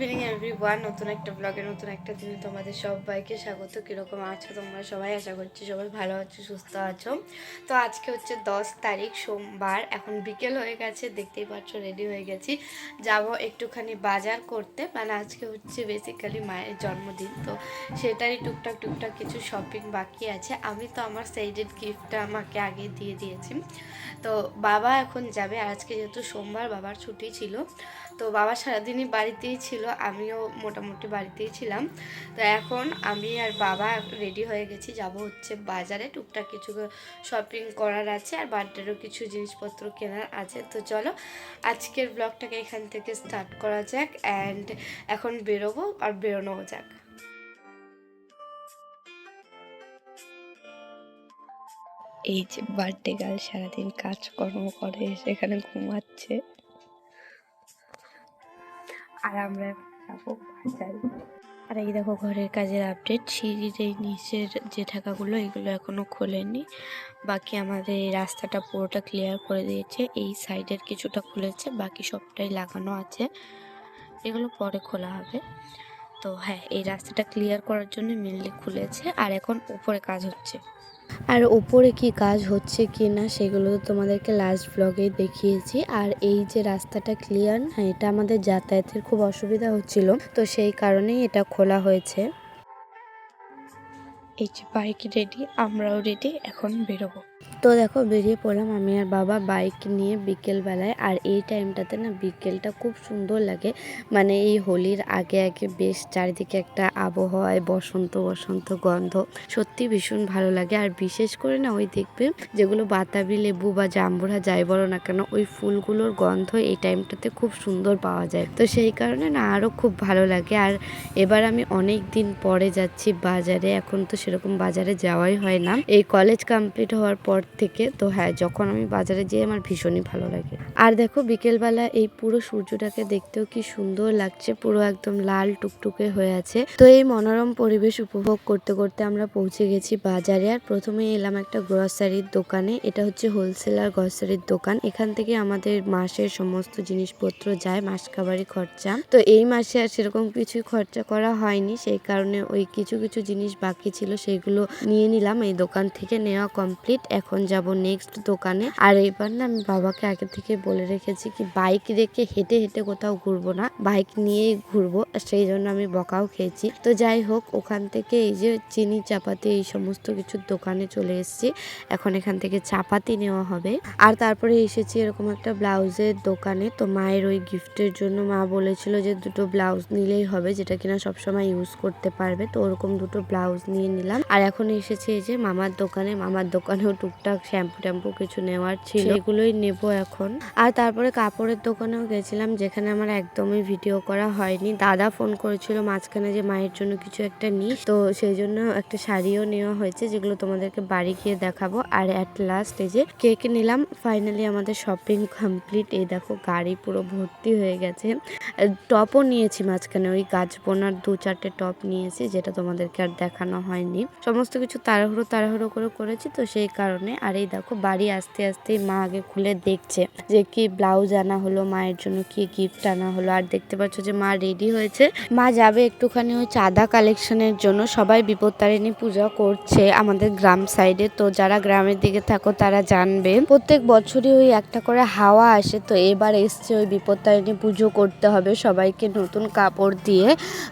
Evening everyone নতুন একটা ব্লগে নতুন একটা দিনে তোমাদের সবাইকে স্বাগত। কীরকম আছো তোমরা সবাই? আশা করছি সবাই ভালো আছো, সুস্থ আছো। তো আজকে হচ্ছে দশ তারিখ, সোমবার। এখন বিকেল হয়ে গেছে, দেখতেই পাচ্ছ রেডি হয়ে গেছি। যাব একটুখানি বাজার করতে। মানে আজকে হচ্ছে বেসিক্যালি মায়ের জন্মদিন, তো সেটারই টুকটাক টুকটাক কিছু শপিং বাকি আছে। আমি তো আমার সাইডেড গিফটটা আমাকে আগে দিয়ে দিয়েছি। তো বাবা এখন যাবে। আর আজকে যেহেতু সোমবার, বাবার ছুটি ছিল, তো বাবা সারাদিনই বাড়িতেই ছিল। আমিও মোটামুটি বাড়িতেই ছিলাম। তো এখন আমি আর বাবা রেডি হয়ে গেছি, যাব হচ্ছে বাজারে। টুকটাক কিছু শপিং করার আছে আর বার্থডেরও কিছু জিনিসপত্র কেনার আছে। তো চলো, আজকের ব্লগটাকে এখান থেকে স্টার্ট করা যাক অ্যান্ড এখন বেরোবো আর বেরোনোও যাক। এই যে বার্থডে গার্ল সারাদিন কাজকর্ম করে সেখানে ঘুমাচ্ছে। আর আমরা যাব বাজারে। আর এই দেখো ঘরের কাজের আপডেট সিঁড়ির এই নিচের যে ঠাকাগুলো এগুলো এখনও খোলেনি। বাকি আমাদের এই রাস্তাটা পুরোটা ক্লিয়ার করে দিয়েছে। এই সাইডের কিছুটা খুলেছে, বাকি সবটাই লাগানো আছে। এগুলো পরে খোলা হবে। তো হ্যাঁ এই রাস্তাটা ক্লিয়ার করার জন্য মেনলি খুলেছে। আর এখন উপরে কাজ হচ্ছে। আর ওপরে কি কাজ হচ্ছে কি না সেগুলো তো তোমাদেরকে লাস্ট ব্লগে দেখিয়েছি। আর এই যে রাস্তাটা ক্লিয়ার হ্যাঁ এটা আমাদের যাতায়াতের খুব অসুবিধা হচ্ছিল। তো সেই কারণেই এটা খোলা হয়েছে। এই যে বাইক রেডি আমরাও রেডি এখন বেরোবো। তো দেখো, বেরিয়ে পড়লাম আমি আর বাবা বাইক নিয়ে বিকেল বেলায় আর এই টাইমটাতে না বিকেলটা খুব সুন্দর লাগে। মানে এই হোলির আগে আগে বেশ চারিদিকে একটা আবহাওয়ায় বসন্ত বসন্ত গন্ধ সত্যি ভীষণ ভালো লাগে। আর বিশেষ করে না ওই দেখবে যেগুলো বাতাবি লেবু বা জাম্বুরা যাই বলো না কেন, ওই ফুলগুলোর গন্ধ এই টাইমটাতে খুব সুন্দর পাওয়া যায়। তো সেই কারণে না আরও খুব ভালো লাগে। আর এবার আমি অনেক দিন পরে যাচ্ছি বাজারে। এখন তো সেরকম বাজারে যাওয়াই হয় না। এই কলেজ কমপ্লিট হওয়ার পর থেকে তো হ্যাঁ যখন আমি বাজারে যাই আমার ভীষণই ভালো লাগে। আর দেখো বিকেলবেলা এই পুরো সূর্যটাকে দেখতেও কি সুন্দর লাগছে, পুরো একদম লাল টুকটুকে হয়ে আছে। তো এই মনোরম পরিবেশ উপভোগ করতে করতে আমরা পৌঁছে গেছি বাজারে আর প্রথমে এলাম একটা গ্রসারির দোকানে। এটা হচ্ছে হোলসেলার গ্রসারির দোকান। এখান থেকে আমাদের মাসের সমস্ত জিনিসপত্র যায়, মাস কাবারি খরচা। তো এই মাসে আর সেরকম কিছুই খরচা করা হয়নি, সেই কারণে ওই কিছু কিছু জিনিস বাকি ছিল, সেগুলো নিয়ে নিলাম। এই দোকান থেকে নেওয়া কমপ্লিট এখন যাব নেক্সট দোকানে। আর এবার না আমি বাবাকে আগে থেকে বলে রেখেছি কি বাইক রেখে হেঁটে হেঁটে কোথাও ঘুরবো না। বাইক নিয়েই ঘুরবো, সেই জন্য আমি বকাও খেয়েছি। তো যাই হোক, ওখান থেকে এই যে চিনি, চাপাতি এই সমস্ত কিছুর দোকানে চলে এসেছি। এখন এখান থেকে চাপাতি নেওয়া হবে। আর তারপরে এসেছি এরকম একটা ব্লাউজের দোকানে। তো মায়ের ওই গিফটের জন্য মা বলেছিল যে দুটো ব্লাউজ নিলেই হবে, যেটা কিনা সবসময় ইউজ করতে পারবে। তো ওরকম দুটো ব্লাউজ নিয়ে নিলাম। আর এখন এসেছি এই যে মামার দোকানে। মামার দোকানেও টুকটাক শ্যাম্পু ট্যাম্পু কিছু নেওয়ার ছিল। এগুলোই নেব এখন। আর তারপরে কাপড়ের দোকানেও গেছিলাম যেখানে আমার একদমই ভিডিও করা হয়নি। দাদা ফোন করেছিল মাঝখানে যে মায়ের জন্য কিছু একটা নিস। তো সেই জন্য একটা শাড়িও নেওয়া হয়েছে যেগুলো তোমাদেরকে বাড়ি গিয়ে দেখাবো। আর অ্যাট লাস্ট এই যে কেক নিলাম ফাইনালি আমাদের শপিং কমপ্লিট এই দেখো গাড়ি পুরো ভর্তি হয়ে গেছে। টপও নিয়েছি মাঝখানে ওই গাছ বোনার দু চারটে টপ নিয়েছি যেটা তোমাদেরকে আর দেখানো হয়নি। সমস্ত কিছু তাড়াহুড়ো তাড়াহুড়ো করে করেছি তো সেই কারণে আর এই দেখো, বাড়ি আসতে আসতেই মা আগে খুলে দেখছে যে কি ব্লাউজ আনা হলো, মায়ের জন্য কি গিফট আনা হলো। আর দেখতে পাচ্ছ যে মা রেডি হয়েছে। মা যাবে একটুখানি ওই চাঁদা কালেকশনের জন্য। সবাই বিপত্তারিণী পূজা করছে আমাদের গ্রাম সাইডে তো যারা গ্রামের দিকে থাকো, তারা জানবে। প্রত্যেক বছরই ওই একটা করে হাওয়া আসে। তো এবার এসছে ওই বিপত্তারিণী পুজো করতে হবে সবাইকে নতুন কাপড় দিয়ে।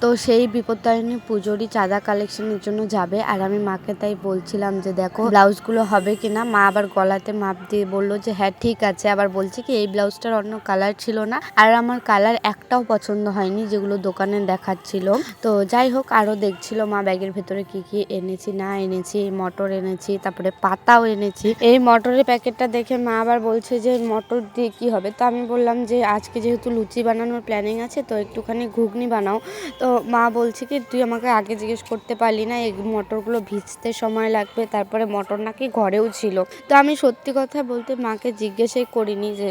তো সেই বিপত্তারিণী পুজোরই চাঁদা কালেকশনের জন্য যাবে। আর আমি মাকে তাই বলছিলাম যে দেখো ব্লাউজগুলো হবে কিনা, মা আবার গলাতে মাপ দিয়ে বলল যে হ্যাঁ ঠিক আছে। আবার বলছি কি, এই ব্লাউজটার অন্য কালার ছিল না আর আমার কালার একটাও পছন্দ হয়নি যেগুলো দোকানে দেখাচ্ছিল। তো যাই হোক, আরও দেখছিল মা ব্যাগের ভেতরে কি কি এনেছি, না এনেছি মটর এনেছি, তারপরে পাতাও এনেছি। এই মটরের প্যাকেটটা দেখে মা আবার বলছে যে, মটর দিয়ে কি হবে? তো আমি বললাম যে, আজকে যেহেতু লুচি বানানোর প্ল্যানিং আছে, তো একটুখানি ঘুগনি বানাও। তো মা বলছে কি, তুই আমাকে আগে জিজ্ঞেস করতে পারলি না, এই মটরগুলো ভিজতে সময় লাগবে, তারপরে মটর নাকি ঘরে কেউ ছিল। তো আমি সত্যি কথা বলতে মাকে জিজ্ঞেসই করিনি যে,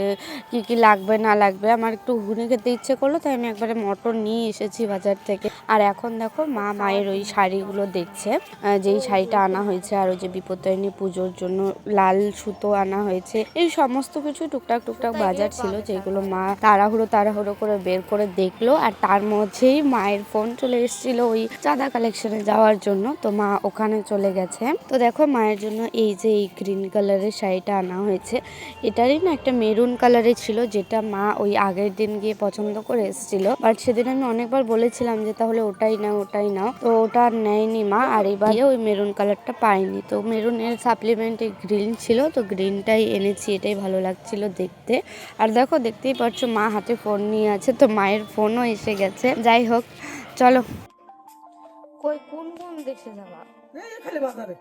কি কি লাগবে, না লাগবে। আমার একটু ঘুগনি খেতে ইচ্ছে করল, তাই আমি একবারে মটর নিয়ে এসেছি বাজার থেকে। আর এখন দেখো, মা মায়ের ওই শাড়িগুলো দেখছে। যেই শাড়িটা আনা হয়েছে আর ওই যে বিপত্তারিণী পুজোর জন্য লাল সুতো আনা হয়েছে। এই সমস্ত কিছু টুকটাক টুকটাক বাজার ছিল, যেগুলো মা তাড়াহুড়ো তাড়াহুড়ো করে বের করে দেখল। আর তার মধ্যেই মায়ের ফোন চলে এসেছিল ওই চাঁদা কালেকশনে যাওয়ার জন্য। তো মা ওখানে চলে গেছে। তো দেখো, মায়ের জন্য এই যে এই গ্রিন কালারের শাড়িটা আনা হয়েছে। এটারই না একটা মেরুন কালারের ছিল যেটা মা ওই আগের দিন গিয়ে পছন্দ করে এসেছিল। বাট সেদিন আমি অনেকবার বলেছিলাম যে তাহলে ওটাই নাও ওটাই নাও। তো ওটা আর নেয়নি মা আর এবার ওই মেরুন কালারটা পাইনি। তো মেরুনের সাপ্লিমেন্টে গ্রিন ছিল তো গ্রিনটাই এনেছি এটাই ভালো লাগছিল দেখতে। আর দেখো দেখতেই পারছ মা হাতে ফোন নিয়ে আছে তো মায়ের ফোনও এসে গেছে। যাই হোক চলো। কই কোন কোন দেশে যাবা? এই খালি বাজারে।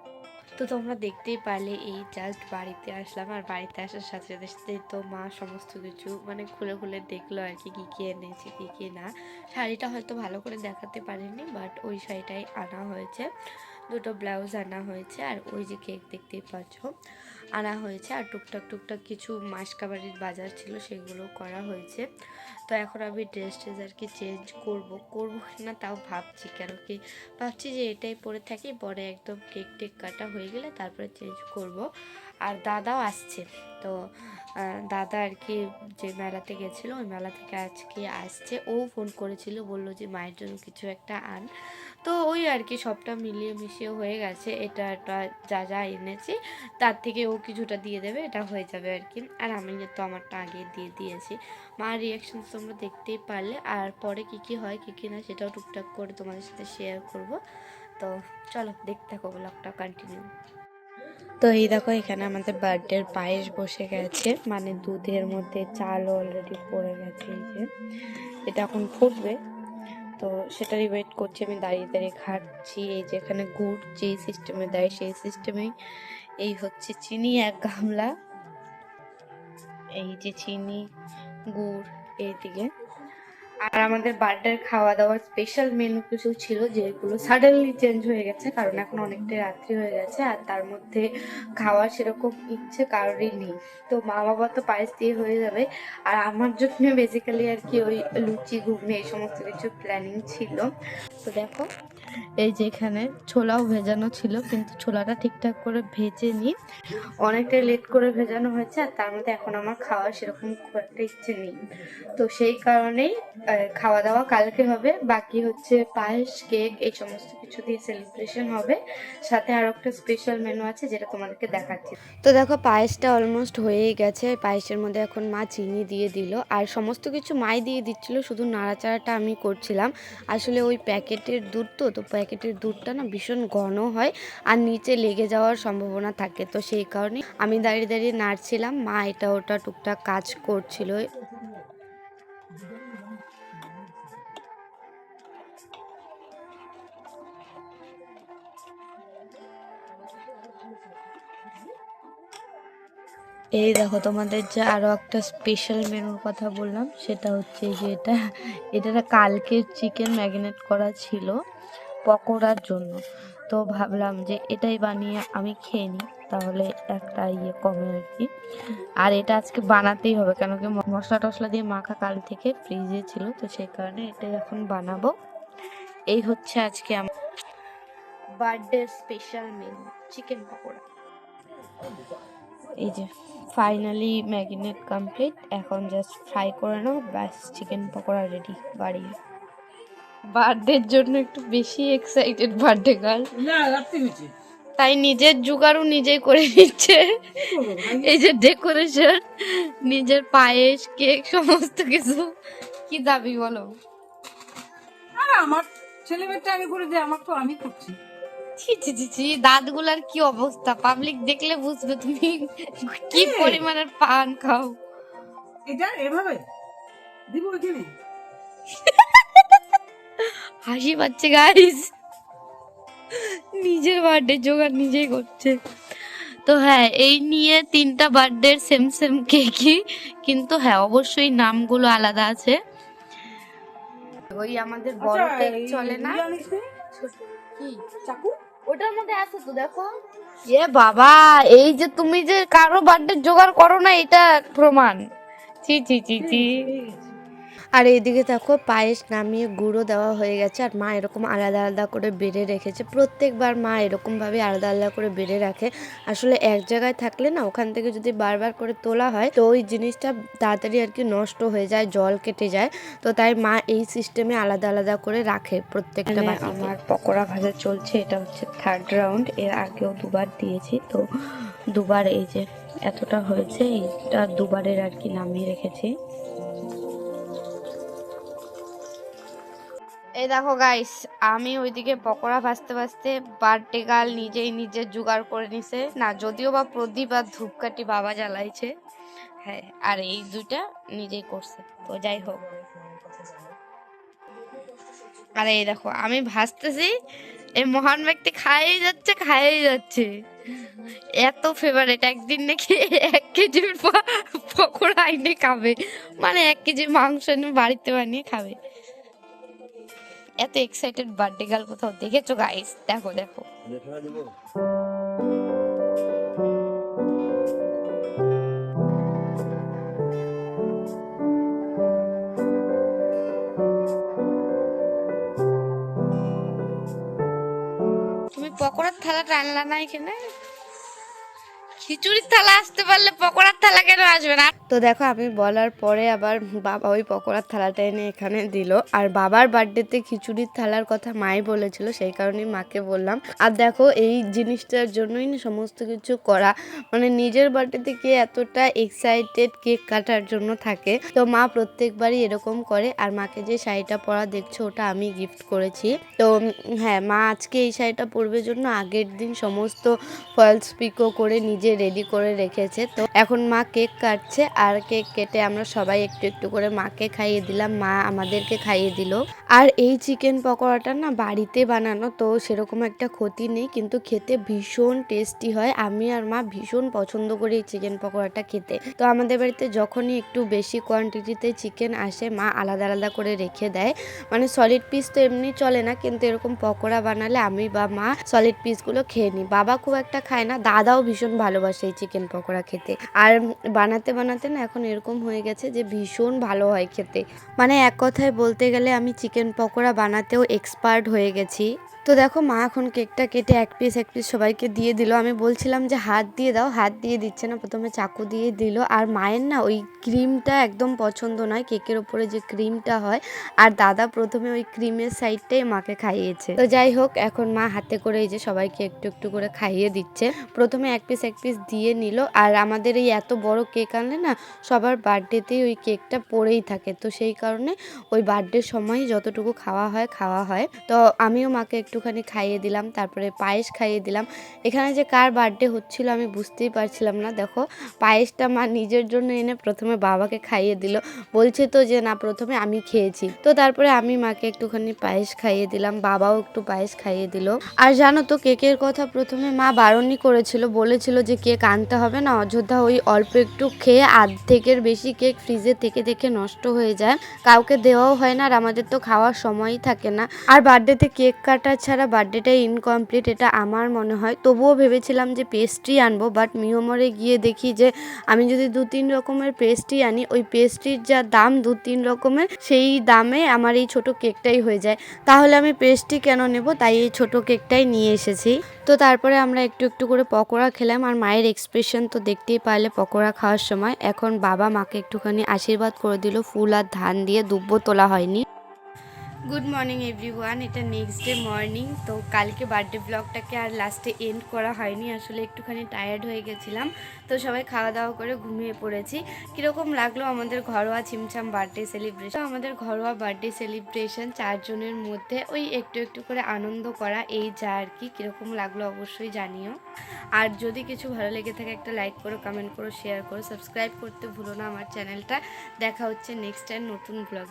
তো তোমরা দেখতেই পারলে, এই জাস্ট বাড়িতে আসলাম আর বাড়িতে আসার সাথে সাথে তো মা সমস্ত কিছু মানে খুলে খুলে দেখল আর কি, কী কী এনেছে, কী কী না। শাড়িটা হয়তো ভালো করে দেখাতে পারেনি বাট ওই শাড়িটাই আনা হয়েছে। দুটো ব্লাউজ আনা হয়েছে আর ওই যে কেক দেখতেই পাচ্ছ। আনা হয়েছে আর টুকটাক টুকটাক কিছু মাসকাবাড়ির বাজার ছিল সেগুলো করা হয়েছে। তো এখন আমি ড্রেস ট্রেস আর কি চেঞ্জ করব। করব না তাও ভাবছি কেন কি? ভাবছি যে এটাই পরে থাকি, পরে একদম কেক টেক কাটা হয়ে গেলে তারপরে চেঞ্জ করব। আর দাদাও আসছে। তো দাদা আর কি যে মেলাতে গেছিল, ওই মেলা থেকে আজকে আসছে। ও ফোন করেছিল, বলল যে মায়ের জন্য কিছু একটা আন। তো ওই আর কি সবটা মিলিয়ে মিশিয়ে হয়ে গেছে। এটা এটা যা যা এনেছি, তার থেকে ও কিছুটা দিয়ে দেবে, এটা হয়ে যাবে আর কি। আর আমি তো আমারটা আগে দিয়ে দিয়েছি। মার রিয়াকশন তোমরা দেখতেই পারলে। আর পরে কি কি হয়, কি কি না, সেটাও টুকটাক করে তোমাদের সাথে শেয়ার করব। তো, চলো দেখতে থাকো ব্লগটা কন্টিনিউ তো এই দেখো, এখানে আমাদের বার্থডের পায়েস বসে গেছে। মানে দুধের মধ্যে চাল অলরেডি পড়ে গেছে এই যে। এটা এখন ফুটবে। তো সেটারই ওয়েট করছি, আমি দাঁড়িয়ে দাঁড়িয়ে খাচ্ছি। এই যে এখানে গুড় যেই সিস্টেমে দেয়, সেই সিস্টেমেই এই হচ্ছে চিনি এক গামলা। এই যে চিনি, গুড়, এইদিকে। আর আমাদের বার্থডের খাওয়া দাওয়ার স্পেশাল মেনু কিছু ছিল যেগুলো সাডেনলি চেঞ্জ হয়ে গেছে, কারণ এখন অনেকটাই রাত্রি হয়ে গেছে আর তার মধ্যে খাওয়ার সেরকম ইচ্ছে কারোরই নেই। তো মা বাবা তো পায়েস দিয়ে হয়ে যাবে। আর আমার জন্য বেসিক্যালি আর কি ওই লুচি, ঘুগনি এই সমস্ত কিছু প্ল্যানিং ছিল। তো দেখো এই যে এখানে ছোলাও ভেজানো ছিল, কিন্তু ছোলাটা ঠিকঠাক করে ভেজে নি অনেকটাই লেট করে ভেজানো হয়েছে, আর তার মধ্যে এখন আমার খাওয়ার সেরকম খুব একটা ইচ্ছে নেই। তো সেই কারণেই খাওয়া দাওয়া কালকে হবে, বাকি হচ্ছে পায়েস, কেক, এই সমস্ত কিছু দিয়ে সেলিব্রেশন হবে। সাথে আরও একটা স্পেশাল মেনু আছে যেটা তোমাদেরকে দেখাচ্ছি। তো দেখো, পায়েসটা অলমোস্ট হয়েই গেছে। পায়েসের মধ্যে এখন মা চিনি দিয়ে দিল, আর সমস্ত কিছু মাই দিয়ে দিচ্ছিল, শুধু নাড়াচাড়াটা আমি করছিলাম। আসলে ওই প্যাকেটের দুধ তো তো প্যাকেটের দুধটা না ভীষণ ঘন হয় আর নিচে লেগে যাওয়ার সম্ভাবনা থাকে। তো সেই কারণে আমি দাঁড়িয়ে দাঁড়িয়ে নাড়ছিলাম। মা এটা ওটা টুকটাক কাজ করছিল। এই দেখো তোমাদের যে আরও একটা স্পেশাল মেনুর কথা বললাম, সেটা হচ্ছে যে এটা এটা কালকের চিকেন ম্যারিনেট করা ছিল। পকোড়ার জন্য। তো ভাবলাম যে এটাই বানিয়ে আমি খেয়ে নিই, তাহলে একটা ইয়ে কমে আর কি। আর এটা আজকে বানাতেই হবে, কেন কি মশলা টশলা দিয়ে মাখা কাল থেকে ফ্রিজে ছিল, তো সেই কারণে এটা এখন বানাবো। এই হচ্ছে আজকে আমার birthday special menu, chicken pakora. এই যে ফাইনালি ম্যাগিনেট কমপ্লিট, এখন জাস্ট ফ্রাই করে নাও, ব্যাস, চিকেন পকোড়া রেডি, বাড়ি। বার্থডের জন্য একটু বেশি এক্সাইটেড বার্থডে গার্ল তাই নিজের জোগাড়ও নিজেই করে নিচ্ছে। এই যে ডেকোরেশন নিজের পায়েস কেক সমস্ত কিছু। কি দাবি বলো? আর আমার ছেলে মেয়েটা আমি করে দিই আমার তো আমি করছি। ছি ছি ছি ছি দাঁতগুলার কি অবস্থা? পাবলিক দেখলে বুঝবে তুমি কি? পরিমাণের পান খাও। এটা এভাবে? দিব এখানে হাসি পাচ্ছে গাইস নিজের বার্থডে জোগাড় নিজেই করছে। তো হ্যাঁ এই নিয়ে তিনটা বার্থডে সেম সেম কেকই কিন্তু হ্যাঁ অবশ্যই নামগুলো আলাদা আছে। ওই আমাদের বড় আচ্ছা, কেক চলে না? কি? চাকু? ওটার মধ্যে আছে তো দেখো। এ বাবা এই যে তুমি যে কারও বার্থডে জোগাড় করো না এটা প্রমাণ। চি চি চি চি আর এইদিকে দেখো পায়েস নামিয়ে গুঁড়ো দেওয়া হয়ে গেছে আর মা এরকম আলাদা আলাদা করে বেড়ে রেখেছে। প্রত্যেকবার মা এরকমভাবে আলাদা আলাদা করে বেড়ে রাখে। আসলে এক জায়গায় থাকলে না ওখান থেকে যদি বারবার করে তোলা হয় তো ওই জিনিসটা তাড়াতাড়ি আর কি নষ্ট হয়ে যায় জল কেটে যায়। তো তাই মা এই সিস্টেমে আলাদা আলাদা করে রাখে প্রত্যেকটা এখানে আমার পকোড়া ভাজা চলছে এটা হচ্ছে থার্ড রাউন্ড এর আগেও দুবার দিয়েছি তো দুবার এই যে এতটা হয়েছে এইটা দুবারের আর কি নামিয়ে রেখেছি। এই দেখো গাইস আমি ওইদিকে পকোড়া ভাজতে ভাজতে বার্থডে গার্ল নিজেই নিজে জোগাড় করে নিছে। না, যদিও বা প্রদীপ আর ধূপকাঠি বাবা জ্বালাইছে হ্যাঁ আর এই দুইটা নিজেই করছে। তো যাই হোক। আরে এই দেখো, আমি ভাজতেছি, এই মহান ব্যক্তি খাইয়ে যাচ্ছে খাইয়ে যাচ্ছে। এত ফেভারেট একদিন নাকি এক কেজির পকোড়া আইনে খাবে। মানে এক কেজি মাংস এনে বাড়িতে বানিয়ে খাবে। এত এক্সাইটেড বার্থডে গার্ল কোথাও দেখেছ গাইস দেখো দেখো। তুমি পকোড়ার থালাটা আনলা না এখানে? খিচুড়ির থালা আসতে পারলে পকোড়ার থালা কেন আসবে না? তো দেখো, আমি বলার পরে আবার বাবা ওই পকোড়ার থালাটা এনে এখানে দিল। আর বাবার বার্থডেতে খিচুড়ির থালার কথা মাই বলেছিল, সেই কারণেই মাকে বললাম। আর দেখো, এই জিনিসটার জন্যই সমস্ত কিছু করা। মানে নিজের বার্থডেতে কে এতটা এক্সাইটেড কেক কাটার জন্য থাকে। তো মা প্রত্যেকবারই এরকম করে। আর মাকে যে শাড়িটা পরা দেখছ, ওটা আমি গিফট করেছি। তো হ্যাঁ মা আজকে এই শাড়িটা পরবে জন্য আগের দিন সমস্ত ফলস পিকো করে নিজে রেডি করে রেখেছে। তো এখন মা কেক কাটছে আর কেক কেটে আমরা সবাই একটু একটু করে মাকে খাইয়ে দিলাম। মা আমাদেরকে খাইয়ে দিল। আর এই চিকেন পকোড়াটা না বাড়িতে বানানো, তো সেরকম একটা ক্ষতি নেই, কিন্তু খেতে ভীষণ টেস্টি হয়। আমি আর মা ভীষণ পছন্দ করি এই চিকেন পকোড়াটা খেতে। তো আমাদের বাড়িতে যখনই একটু বেশি কোয়ান্টিটিতে চিকেন আসে, মা আলাদা আলাদা করে রেখে দেয়। মানে সলিড পিস তো এমনি চলে না, কিন্তু এরকম পকোড়া বানালে আমি বা মা সলিড পিসগুলো খেয়ে নিই। বাবা খুব একটা খায় না, দাদাও ভীষণ ভালোবাসে। এই চিকেন পকোড়া খেতে। আর বানাতে বানাতে না এখন এরকম হয়ে গেছে যে ভীষণ ভালো হয় খেতে। মানে এক কথায় বলতে গেলে আমি চিকেন পকোড়া বানাতেও এক্সপার্ট হয়ে গেছি। তো দেখো মা এখন কেকটা কেটে এক পিস এক পিস সবাইকে দিয়ে দিল। আমি বলছিলাম যে হাত দিয়ে দাও, হাত দিয়ে দিচ্ছে না, প্রথমে চাকু দিয়ে দিল। আর মায়ের না ওই ক্রিমটা একদম পছন্দ নয় কেকের ওপরে যে ক্রিমটা হয়। আর দাদা প্রথমে ওই ক্রিমের সাইডটাই মাকে খাইয়েছে। তো যাই হোক, এখন মা হাতে করে এই যে সবাইকে একটু একটু করে খাইয়ে দিচ্ছে। প্রথমে এক পিস এক পিস দিয়ে নিল। আর আমাদের এই এত বড় কেক আনলে না, সবার বার্থডেতেই ওই কেকটা পড়েই থাকে। তো সেই কারণে ওই বার্থডের সময় যতটুকু খাওয়া হয় খাওয়া হয়। তো আমিও মাকে একটুখানি খাইয়ে দিলাম, তারপরে পায়েস খাইয়ে দিলাম। এখানে যে কার বার্থডে হচ্ছিল আমি বুঝতেই পারছিলাম না। দেখো, পায়েসটা মা নিজের জন্য এনে প্রথমে বাবাকে খাইয়ে দিল। বলছে তো যে, না, প্রথমে আমি খেয়েছি। তো তারপরে আমি মাকে একটুখানি পায়েস খাইয়ে দিলাম, বাবাও একটু পায়েস খাইয়ে দিল। আর জানো তো কেকের কথা প্রথমে মা বারণই করেছিল, বলেছিল যে কেক আনতে হবে না অযোধ্যা ওই অল্প একটু খেয়ে আর্ধেকের বেশি কেক ফ্রিজে থেকে থেকে নষ্ট হয়ে যায়। কাউকে দেওয়াও হয় না আর আমাদের তো খাওয়ার সময়ই থাকে না। আর বার্থডেতে কেক কাটা ছাড়া বার্থডেটা ইনকমপ্লিট এটা আমার মনে হয়। তবুও ভেবেছিলাম যে পেস্ট্রি আনব বাট মিওমরে গিয়ে দেখি যে আমি যদি দু তিন রকমের পেস্ট্রি আনি, ওই পেস্ট্রির যা দাম দু তিন রকমের, সেই দামে আমার এই ছোট কেকটাই হয়ে যায়। তাহলে আমি পেস্ট্রি কেন নেব? তাই এই ছোট কেকটাই নিয়ে এসেছি। তো তারপরে আমরা একটু একটু করে পকোড়া খেলাম, আর মায়ের এক্সপ্রেশন তো দেখতেই পারলে পকোড়া খাওয়ার সময়। এখন বাবা মাকে একটুখানি আশীর্বাদ করে দিল, ফুল আর ধান দিয়ে দুব্বো তোলা হয়নি। গুড মর্নিং এভরিওয়ান এটা নেক্সট ডে মর্নিং তো কালকে বার্থডে ব্লগটাকে আর লাস্টে এন্ড করা হয়নি। আসলে একটুখানি টায়ার্ড হয়ে গেছিলাম। তো সবাই খাওয়া দাওয়া করে ঘুমিয়ে পড়েছি। কীরকম লাগল আমাদের ঘরোয়া ছিমছাম বার্থডে সেলিব্রেশন আমাদের ঘরোয়া বার্থডে সেলিব্রেশন চারজনের মধ্যে ওই একটু একটু করে আনন্দ করা, এই যা আর কি, কীরকম লাগল অবশ্যই জানিও। আর যদি কিছু ভালো লেগে থাকে একটা লাইক করো কমেন্ট করো শেয়ার করো সাবস্ক্রাইব করতে ভুলো না আমার চ্যানেলটা দেখা হচ্ছে নেক্সট টাইম নতুন ব্লগ